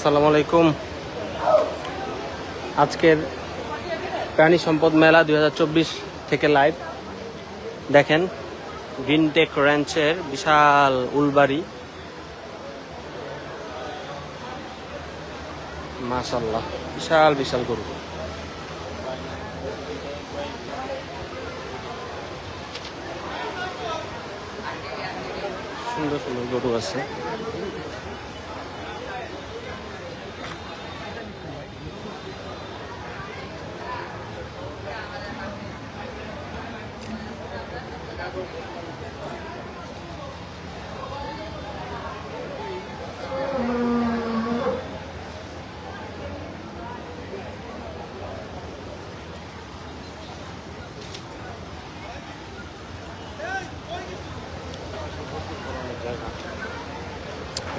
আসসালামু আলাইকুম। আজকের প্রাণী সম্পদ মেলা দু হাজার চব্বিশ থেকে লাইভ দেখেন গ্রিনটেক র্যাঞ্চের বিশাল উলবাড়ি। মাশাল্লাহ বিশাল বিশাল গরু। সুন্দর সুন্দর গরু আছে।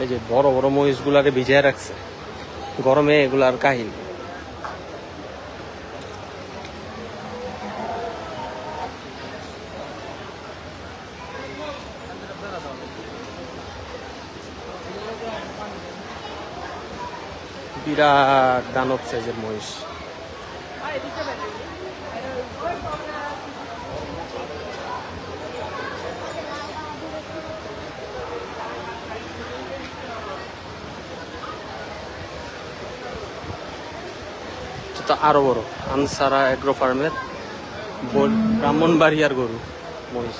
এই যে বড় বড় মহিষগুলাকে ভিজিয়ে রাখছে। গরমে এগুলার কাহিনী। বিরাট দানব সাইজের মহিষ। তো আরও বড়। আনসারা এগ্রো ফার্মের ব্রাহ্মণবাড়িয়ার গরু, মহিষ।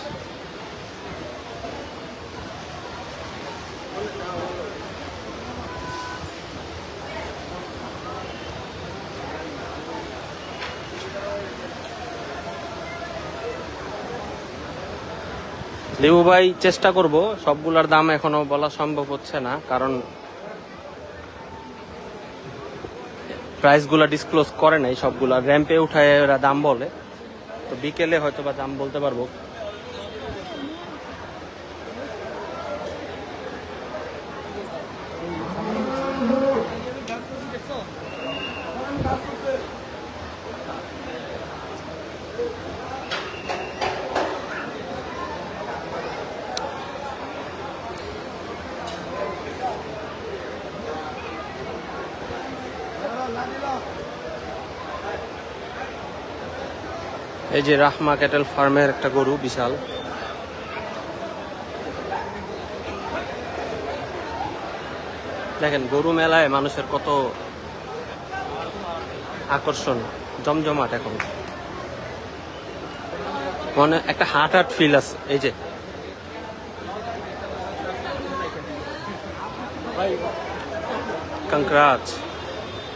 লেবু ভাই, চেষ্টা করব। সবগুলার দাম এখনও বলা সম্ভব হচ্ছে না, কারণ প্রাইসগুলো ডিসক্লোজ করে নাই, সবগুলা। র্যাম্পে উঠায় ওরা দাম বলে। তো বিকেলে হয়তো বা দাম বলতে পারব। এই যে রাহমা ক্যাটেল ফার্মের একটা গরু, বিশাল। দেখেন, গরু মেলায় মানুষের কত আকর্ষণ, জমজমাট এখন। মনে, একটা হার্ট হার্ট ফিল আছে, এই যে। কংক্রাচ।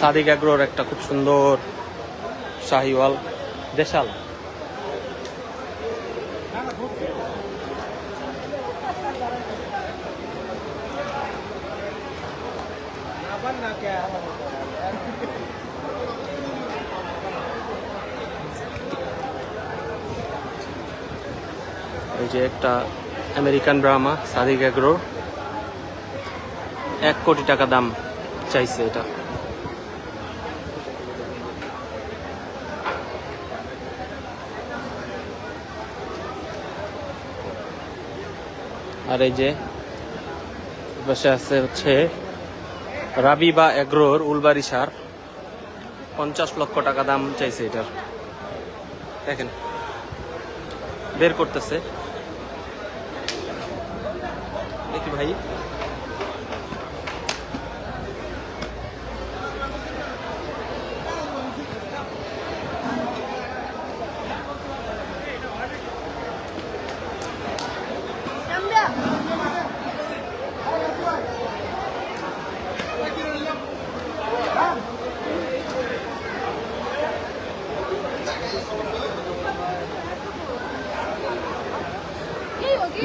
সাদিক আগ্রোর একটা খুব সুন্দর শাহিওয়াল দেশাল। এই যে একটা আমেরিকান ব্রাহ্মা সাদিক এগ্রো এক কোটি টাকা দাম চাইছে এটা। আর এই যে পাশে আছে হচ্ছে রাবি বা এগ্রোর উলবাড়ি সার। পঞ্চাশ লক্ষ টাকা দাম চাইছে এটার। দেখেন, বের করতেছে। দেখি ভাই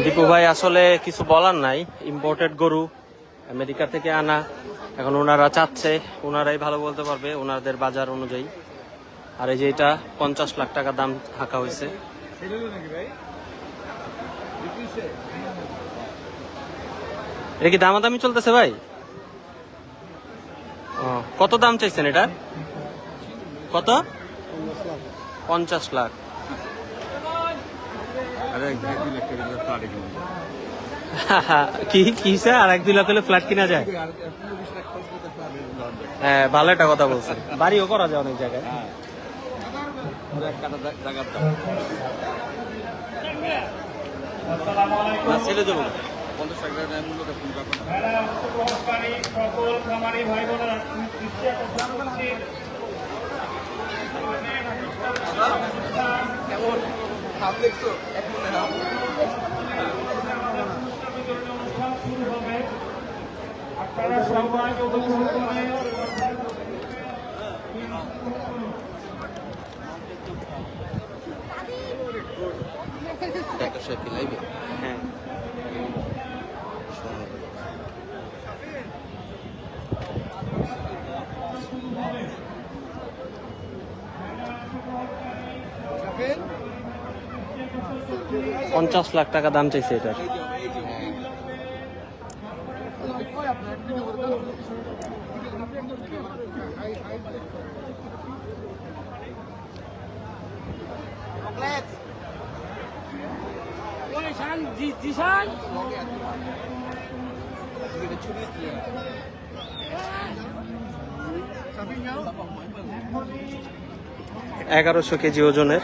দীপু ভাই, আসলে কিছু বলার নাই। ইম্পোর্টেড গরু আমেরিকা থেকে আনা। এখন ওনারা চাচ্ছে, ওনারাই ভালো বলতে পারবে ওনাদের বাজার অনুযায়ী। আর এই যে এটা পঞ্চাশ লাখ টাকা দাম থাকা হয়েছে। এটা কি দামাদামি চলতেছে ভাই? কত দাম চাইছেন এটা কত? পঞ্চাশ লাখ। কি কি স্যার? আর এক দুই লাখ হলে ফ্ল্যাট কিনা যায়? হ্যাঁ ভালো একটা কথা বলছেন। বাড়িও করা যায় অনেক জায়গায়। ছেলে দেবো পঞ্চাশ টাকা মূল্য দেখুন ব্যাপার উপভোগকারী সকল খামারি ভাই বোনেরা হাত দেখছ? এক মনে আপনারা সবাই করে একটা লাইবে হ্যাঁ পঞ্চাশ লাখ টাকা দাম চাইছে এটার এগারোশো কেজি ওজনের।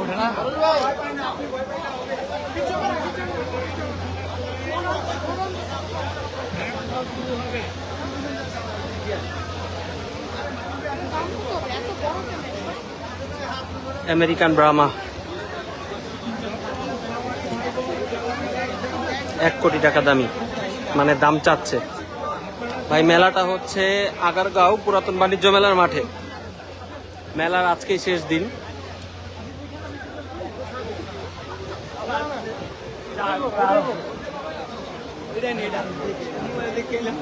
উঠে না আমেরিকান ব্রাহ্মা এক কোটি টাকা দামি। মানে দাম চাচ্ছে। ভাই, মেলাটা হচ্ছে আগারগাঁও পুরাতন বাণিজ্য মেলার মাঠে। মেলার আজকেই শেষ দিন। केलं